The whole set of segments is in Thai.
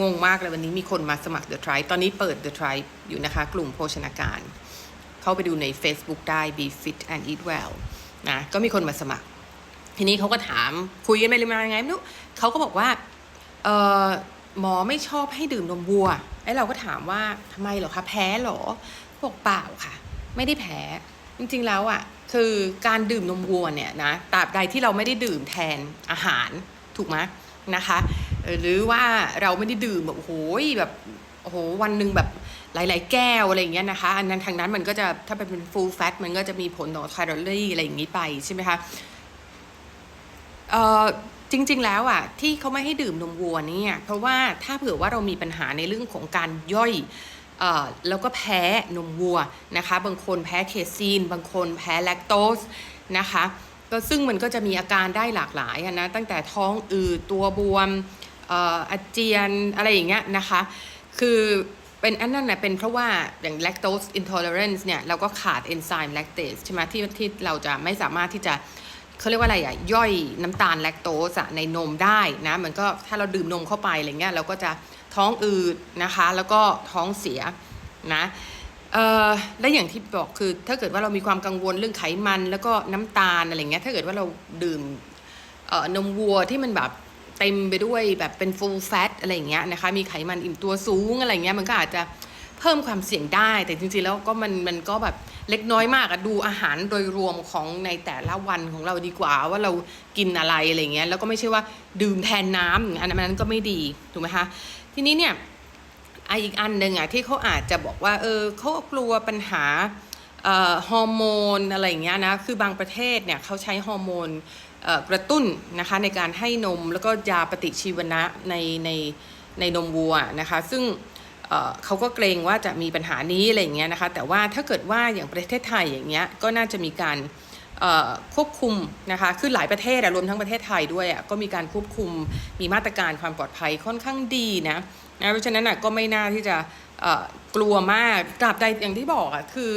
งงมากเลยวันนี้มีคนมาสมัคร The Tribe ตอนนี้เปิด The Tribe อยู่นะคะ กลุ่มโภชนาการ เข้าไปดูใน Facebook ได้ Be Fit and Eat Well นะก็มีคนมาสมัคร ทีนี้เขาก็ถามคุยกันไปเลยมายังไงไม่รู้เขาก็บอกว่าเออหมอไม่ชอบให้ดื่มนมวัวไอ้เราก็ถามว่าทำไมเหรอคะแพ้เหรอบอกเปล่าค่ะ ไม่ได้แพ้จริงๆแล้วอะคือการดื่มนมวัวเนี่ยนะตราบใดที่เราไม่ได้ดื่มแทนอาหารถูกไหมนะคะ หรือว่าเราไม่ได้ดื่มแบบโอ้โหแบบโอ้โหวันหนึ่งแบบหลาย ๆ แก้วอะไรอย่างเงี้ยนะคะ อันนั้นทางนั้นมันก็จะถ้าเป็น full fat มันก็จะมีผลต่อแคลอรี่อะไรอย่างนี้ไปใช่ไหมคะเอ่อจริง ๆ แล้วอะที่เขาไม่ให้ดื่มนมวัวเนี่ยเพราะว่าถ้าเผื่อว่าเรามีปัญหาในเรื่องของการย่อยเอ่อแล้วก็แพ้นมวัวนะคะ บางคนแพ้เคซีน บางคนแพ้แลคโตสนะคะ ก็ซึ่งมันก็จะมีอาการได้หลากหลายนะ ตั้งแต่ท้องอืดตัวบวม อาเจียนอะไรอย่างเงี้ยนะคะ คือเป็นอันนั้นนะเป็นเพราะว่าอย่าง lactose intolerance เนี่ยเราก็ขาดเอนไซม์ lactase ใช่ไหมที่ที่เราจะไม่สามารถที่จะเขาเรียกว่าอะไรอะย่อยน้ำตาลแลคโตสในนมได้นะมันก็ถ้าเราดื่มนมเข้าไปอะไรเงี้ยเราก็จะท้องอืดนะคะ แล้วก็ท้องเสียนะและอย่างที่บอกคือถ้าเกิดว่าเรามีความกังวลเรื่องไขมันแล้วก็น้ำตาลอะไรเงี้ยถ้าเกิดว่าเราดื่มนมวัวที่มันแบบ เต็มไปด้วยแบบเป็น full fat อะไรอย่างเงี้ยนะคะ มีไขมันอิ่มตัวสูงอะไรเงี้ยมันก็อาจจะเพิ่มความเสี่ยงได้ แต่จริงๆแล้วก็มันมันก็แบบเล็กน้อยมากอะดูอาหารโดยรวมของในแต่ละวันของเราดีกว่าว่าเรากินอะไรอะไรเงี้ยแล้วก็ไม่ใช่ว่าดื่มแทนน้ำอันนั้นก็ไม่ดีถูกไหมคะทีนี้เนี่ยไออีกอันหนึ่งอะที่เขาอาจจะบอกว่าเออเขากลัวปัญหา ฮอร์โมนอะไรอย่างเงี้ยนะคือบางประเทศเนี่ยเขาใช้ฮอร์โมนกระตุ้นนะคะในการให้นมแล้วก็ยาปฏิชีวนะในในในนมวัวนะคะ ซึ่งเขาก็เกรงว่าจะมีปัญหานี้อะไรอย่างเงี้ยนะคะ แต่ว่าถ้าเกิดว่าอย่างประเทศไทยอย่างเงี้ยก็น่าจะมีการควบคุมนะคะ คือหลายประเทศรวมทั้งประเทศไทยด้วยอะก็มีการควบคุมมีมาตรการความปลอดภัยค่อนข้างดีนะนะเพราะฉะนั้นก็ไม่น่าที่จะกลัวมากตราบใดอย่างที่บอกอะคือ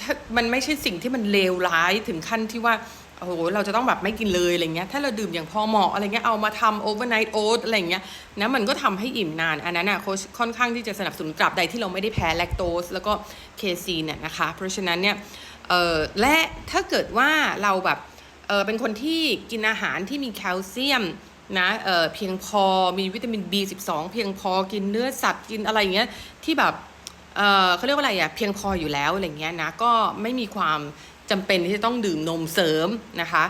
ถ้ามันไม่ใช่สิ่งที่มันเลวร้ายถึงขั้นที่ว่าโอ้โหเราจะต้องแบบไม่กินเลยอะไรเงี้ยถ้าเราดื่มอย่างพอเหมาะอะไรเงี้ยเอามาทำ overnight oat อะไรเงี้ยนะมันก็ทำให้อิ่มนาน อันนั้นอะโค้ชค่อนข้างที่จะสนับสนุนตราบใดที่เราไม่ได้แพ้แลคโตสแล้วก็เคซีนเนี่ยนะคะ เพราะฉะนั้นเนี่ยเออและถ้าเกิดว่าเราแบบเออเป็นคนที่กินอาหารที่มีแคลเซียมนะเออเพียงพอมีวิตามิน B12 เพียงพอกินเนื้อสัตว์กินอะไรอย่างเงี้ยที่แบบ เออเขาเรียกว่าอะไรอะเพียงพออยู่แล้วอะไรเงี้ยนะก็ไม่มีความจำเป็นที่จะต้องดื่มนมเสริมนะคะ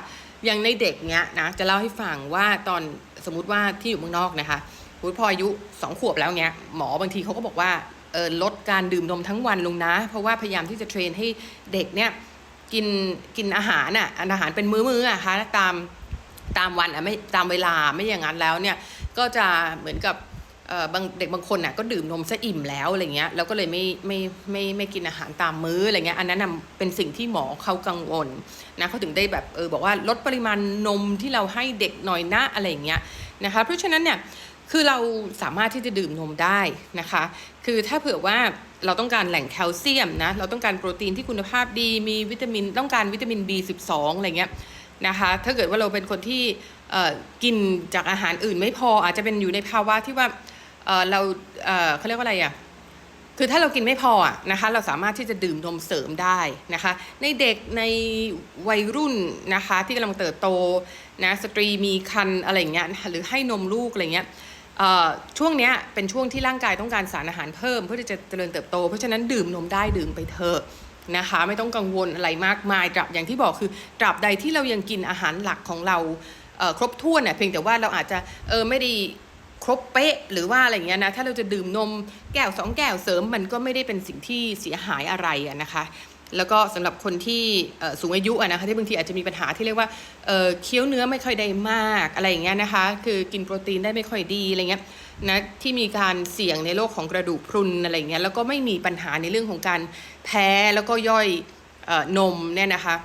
อย่างในเด็กเนี้ยนะจะเล่าให้ฟังว่าตอนสมมติว่าที่อยู่เมืองนอกนะคะสมมุติพออายุสองขวบแล้วเนี้ยหมอบางทีเขาก็บอกว่าเออลดการดื่มนมทั้งวันลงนะ เพราะว่าพยายามที่จะเทรนให้เด็กเนี้ยกินกินอาหารอะอาหารเป็นมื้อๆออะคะตามตามวันอะไม่ตามเวลาไม่อย่างนั้นแล้วเนี่ยก็จะเหมือนกับ บางเด็กบางคนน่ะก็ดื่มนมซะอิ่มแล้วอะไรเงี้ยแล้วก็เลยไม่ไม่ไม่ไม่กินอาหารตามมื้ออะไรเงี้ยอันนั้นเป็นสิ่งที่หมอเขากังวลนะเขาถึงได้แบบเออบอกว่าลดปริมาณนมที่เราให้เด็กหน่อยนะอะไรเงี้ยนะคะเพราะฉะนั้นเนี่ยคือเราสามารถที่จะดื่มนมได้นะคะ คือถ้าเผื่อว่าเราต้องการแหล่งแคลเซียมนะเราต้องการโปรตีนที่คุณภาพดี มีวิตามินต้องการวิตามิน B12 อะไรเงี้ยนะคะถ้าเกิดว่าเราเป็นคนที่กินจากอาหารอื่นไม่พออาจจะเป็นอยู่ในภาวะที่ว่า เราเขาเรียกว่าอะไรอะคือถ้าเรากินไม่พอนะคะเราสามารถที่จะดื่มนมเสริมได้นะคะ ในเด็กในวัยรุ่นนะคะ ที่กำลังเติบโตนะสตรีมีครรภ์อะไรอย่างเงี้ยหรือให้นมลูกอะไรเงี้ยช่วงเนี้ยเป็นช่วงที่ร่างกายต้องการสารอาหารเพิ่ม เพื่อที่จะเจริญเติบโต เพราะฉะนั้นดื่มนมได้ดื่มไปเถอะนะคะ ไม่ต้องกังวลอะไรมากมายตราบอย่างที่บอกคือตราบใดที่เรายังกินอาหารหลักของเราครบถ้วนเน่ยเพียงแต่ว่าเราอาจจะเออไม่ได้ รบเป๊ะหรือว่าอะไรเงี้ยนะถ้าเราจะดื่มนมแก้วสองแก้วเสริมมันก็ไม่ได้เป็นสิ่งที่เสียหายอะไระนะคะ แล้วก็สำหรับคนที่สูงอายุะนะคะที่บางทีอาจจะมีปัญหาที่เรียกว่าเคี้ยวเนื้อไม่ค่อยได้มากอะไรอย่างเงี้ยนะคะ คือกินโปรตีนได้ไม่ค่อยดีอะไรเงี้ยนะที่มีการเสี่ยงในโรคของกระดูกพรุนอะไรเงี้ยแล้วก็ไม่มีปัญหาในเรื่องของการแพ้แล้วก็ย่อยออนมเนี่ยนะคะ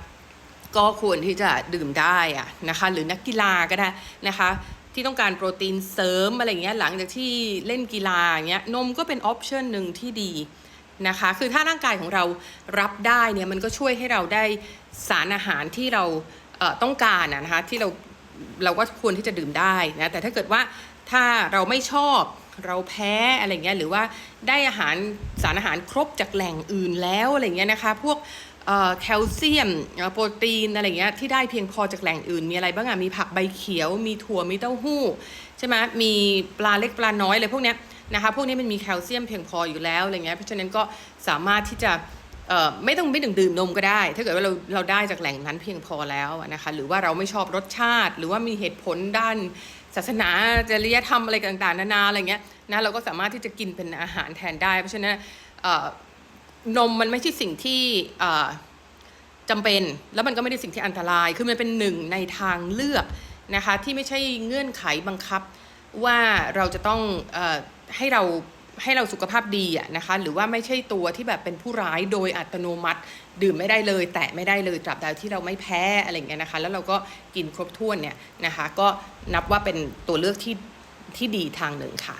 ก็ควรที่จะดื่มได้อะนะคะหรือนักกีฬาก็ได้นะคะ ที่ต้องการโปรตีนเสริมอะไรเงี้ยหลังจากที่เล่นกีฬาเงี้ยนมก็เป็นออปชันหนึ่งที่ดีนะคะ คือถ้าร่างกายของเรารับได้เนี่ยมันก็ช่วยให้เราได้สารอาหารที่เราเต้องการนะคะที่เราเราก็ควรที่จะดื่มได้นะแต่ถ้าเกิดว่าถ้าเราไม่ชอบเราแพ้อะไรเงี้ยหรือว่าได้อาหารสารอาหารครบจากแหล่งอื่นแล้วอะไรเงี้ยนะคะ พวก แคลเซียมโปรตีนอะไรเงี้ยที่ได้เพียงพอจากแหล่งอื่น มีอะไรบ้างอะมีผักใบเขียว มีถั่วมีเต้าหู้ใช่ไหมมีปลาเล็กปลาน้อยอะไรพวกเนี้ยนะคะพวกนี้มันมีแคลเซียมเพียงพออยู่แล้วอะไรเงี้ยเพราะฉะนั้นก็สามารถที่จะไม่ต้องไม่ต้องดื่มนมก็ได้ ถ้าเกิดว่าเราเราได้จากแหล่งนั้นเพียงพอแล้วนะคะหรือว่าเราไม่ชอบรสชาติ หรือว่ามีเหตุผลด้านศาสนาจริยธรรมอะไรต่างๆ นานาอะไรเงี้ยนะเราก็สามารถที่จะกินเป็นอาหารแทนได้ เพราะฉะนั้น นมมันไม่ใช่สิ่งที่จำเป็น แล้วมันก็ไม่ได้สิ่งที่อันตราย คือมันเป็นหนึ่งในทางเลือกนะคะที่ไม่ใช่เงื่อนไขบังคับว่าเราจะต้องอให้เราให้เราสุขภาพดีอะนะคะหรือว่าไม่ใช่ตัวที่แบบเป็นผู้ร้ายโดยอัตโนมัติ ดื่มไม่ได้เลย แตะไม่ได้เลยตราบใดที่เราไม่แพ้อะไรเงี้ยนะคะ แล้วเราก็กินครบถ้วนเนี่ยนะคะ ก็นับว่าเป็นตัวเลือกที่ที่ดีทางหนึ่งค่ะ